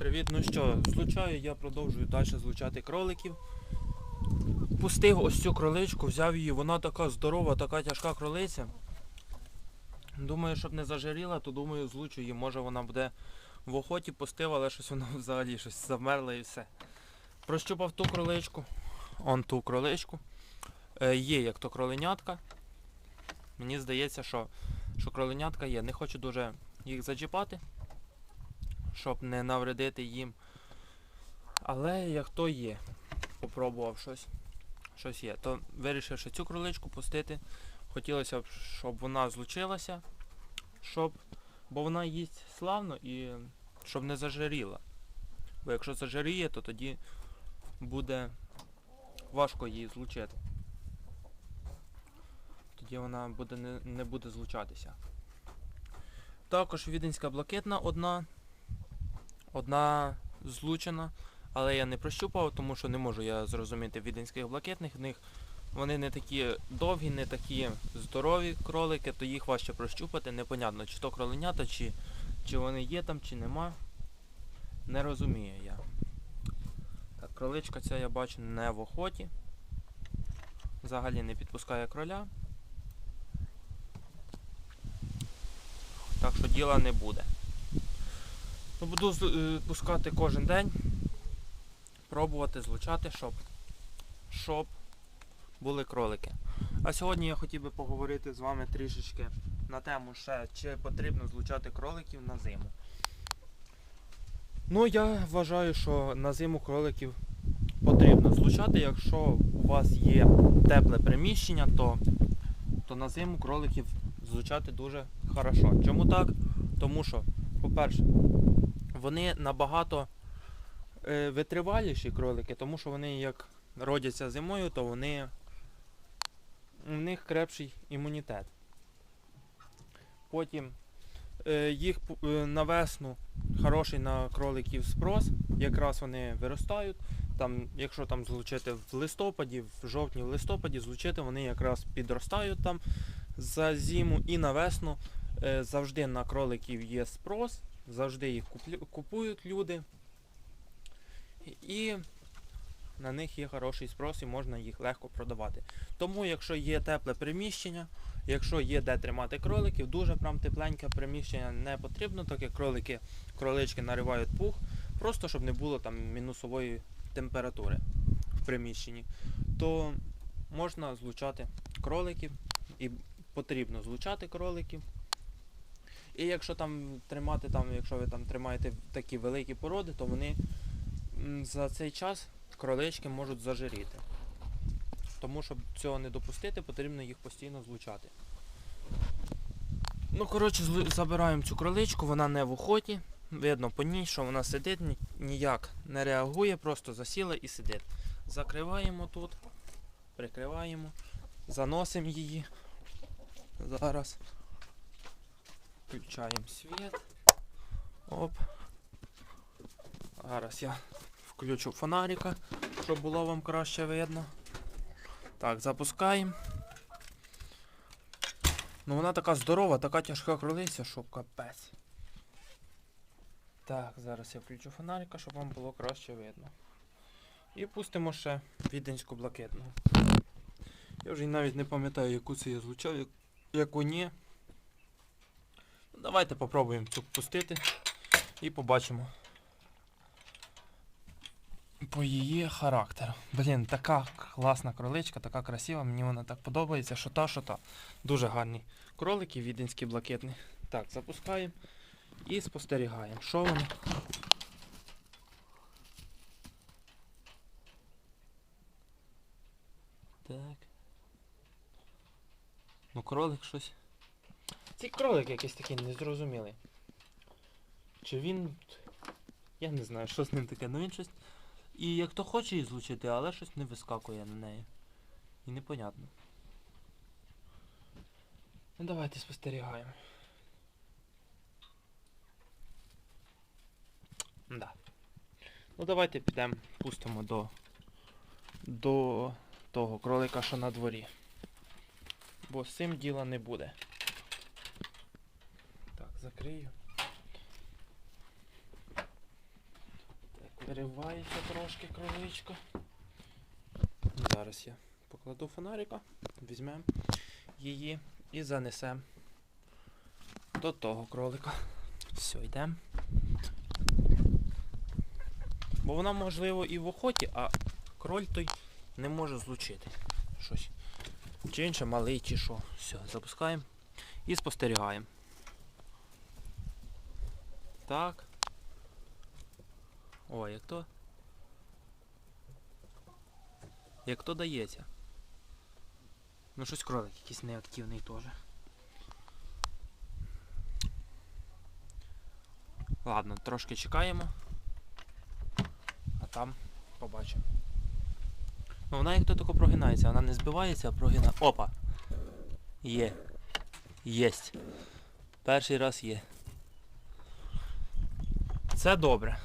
Привіт, ну що, злучаю, я продовжую далі злучати кроликів. Пустив ось цю кроличку, взяв її, вона така здорова, така тяжка кролиця. Думаю, щоб не зажиріла, то думаю, злучу її. Може вона буде в охоті пустив, але щось вона взагалі щось замерла і все. Прощупав ту кроличку. Он ту кроличку. Е, є як то кроленятка. Мені здається, що, що кроленятка є. Не хочу дуже їх зачіпати щоб не навредити їм. Але як то є, попробував щось, щось є, то вирішив ще цю кроличку пустити. Хотілося б, щоб вона злучилася, щоб, бо вона їсть славно і щоб не зажиріла. Бо якщо зажиріє, то тоді буде важко її злучити. Тоді вона буде не, не буде злучатися. Також віденська блакитна одна Одна злучена, але я не прощупав, тому що не можу я зрозуміти віденських блакитних. В них вони не такі довгі, не такі здорові кролики, то їх важче прощупати. Непонятно, чи то кроленята, чи, чи вони є там, чи нема. Не розумію я. Так, кроличка ця я бачу не в охоті. Взагалі не підпускає кроля. Так що діла не буде. Ну, буду е, пускати кожен день, пробувати злучати, щоб, щоб були кролики. А сьогодні я хотів би поговорити з вами трішечки на тему ще, чи потрібно злучати кроликів на зиму. Ну, я вважаю, що на зиму кроликів потрібно злучати. Якщо у вас є тепле приміщення, то, то на зиму кроликів злучати дуже хорошо. Чому так? Тому що, по-перше, вони набагато е, витриваліші кролики, тому що вони як родяться зимою, то вони у них крепший імунітет. Потім е, їх е, на весну хороший на кроликів спрос, якраз вони виростають. Там, якщо там злучити в листопаді, в жовтні, в листопаді, злучити вони якраз підростають там за зиму і на весну е, завжди на кроликів є спрос, завжди їх купують люди. І на них є хороший спрос і можна їх легко продавати. Тому, якщо є тепле приміщення, якщо є де тримати кроликів, дуже прям тепленьке приміщення не потрібно, так як кролики, кролички наривають пух, просто щоб не було там мінусової температури в приміщенні, то можна злучати кроликів і потрібно злучати кроликів. І якщо там тримати, там, якщо ви там тримаєте такі великі породи, то вони за цей час кролички можуть зажиріти. Тому щоб цього не допустити, потрібно їх постійно злучати. Ну, коротше, забираємо цю кроличку, вона не в охоті. Видно по ній, що вона сидить, ні- ніяк не реагує, просто засіла і сидить. Закриваємо тут, прикриваємо, заносимо її. Зараз. Включаємо світ. Оп. Зараз я включу фонарика, щоб було вам краще видно. Так, запускаємо. Ну вона така здорова, така тяжка кролиця, що капець. Так, зараз я включу фонарика, щоб вам було краще видно. І пустимо ще віденську блакитну. Я вже навіть не пам'ятаю, яку це я злучав, як- яку ні. Давайте попробуємо цю пустити і побачимо по її характеру. Блін, така класна кроличка, така красива, мені вона так подобається, що та, що та. Дуже гарні кролики, віденські блакитні. Так, запускаємо і спостерігаємо, що воно. Так. Ну, кролик щось. Цей кролик якийсь такий незрозумілий. Чи він. Я не знаю, що з ним таке, ну він щось. І як то хоче її злучити, але щось не вискакує на неї. І непонятно. Ну давайте спостерігаємо. Да. Ну давайте підемо, пустимо до. до того кролика, що на дворі. Бо з цим діла не буде. Так, закрию. Переривається трошки кроличка. Зараз я покладу фонарика, візьмемо її і занесемо до того кролика. Все, йдемо. Бо вона, можливо, і в охоті, а кроль той не може злучити щось. Чи інше малий, чи що. Все, запускаємо і спостерігаємо. Так. О, як то. Як то дається. Ну щось кролик якийсь неактивний теж. Ладно, трошки чекаємо. А там побачимо. Ну вона як то тако прогинається, вона не збивається, а прогинає. Опа! Є. Єсть. Перший раз є. Це добре.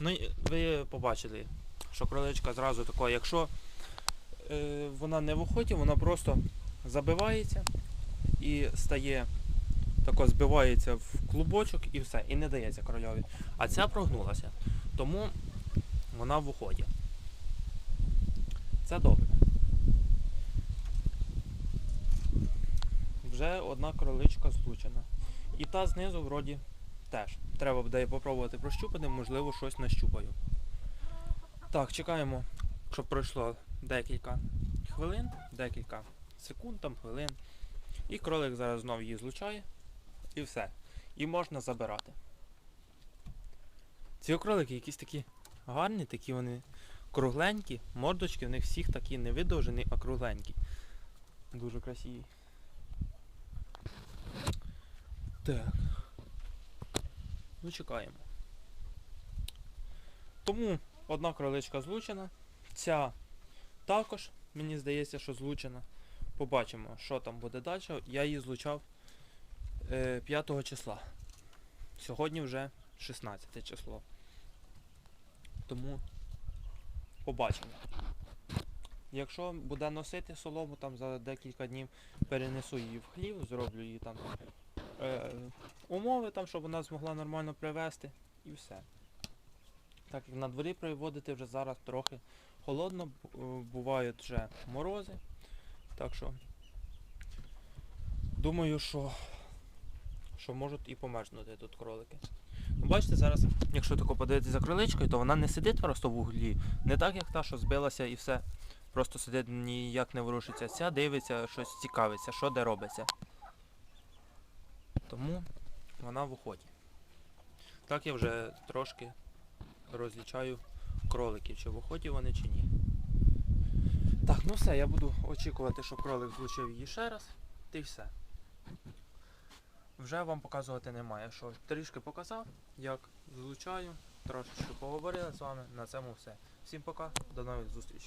Ну, ви побачили, що кроличка зразу такої, якщо е, вона не в охоті, вона просто забивається і стає тако збивається в клубочок і все, і не дається корольові. А ця прогнулася. Тому вона в уході. Це добре. Вже одна кроличка злучена. І та знизу вроді теж. Треба буде попробувати прощупати, можливо, щось нащупаю. Так, чекаємо, щоб пройшло декілька хвилин, декілька секунд, там, хвилин. І кролик зараз знову її злучає. І все. І можна забирати. Ці кролики якісь такі гарні, такі вони кругленькі, мордочки в них всіх такі не видовжені, а кругленькі. Дуже красиві. Так. Ну, чекаємо. Тому одна кроличка злучена, ця також, мені здається, що злучена. Побачимо, що там буде далі. Я її злучав е, 5 числа. Сьогодні вже 16 число. Тому побачимо. Якщо буде носити солому, там за декілька днів перенесу її в хлів, зроблю її там е, умови, там, щоб вона змогла нормально привезти і все. Так як на дворі приводити вже зараз трохи холодно, е, бувають вже морози. Так що думаю, що, що можуть і померзнути тут кролики. Ну, бачите, зараз, якщо тако подивитися за кроличкою, то вона не сидить просто в углі. Не так, як та, що збилася і все. Просто сидить ніяк не ворушиться. Ця дивиться, щось цікавиться, що де робиться. Тому вона в уході. Так я вже трошки розлічаю кроликів, чи в охоті вони, чи ні. Так, ну все, я буду очікувати, щоб кролик злучив її ще раз. Та й все. Вже вам показувати немає, що трішки показав, як злучаю, трошечки поговорили з вами. На цьому все. Всім пока, до нових зустрічей.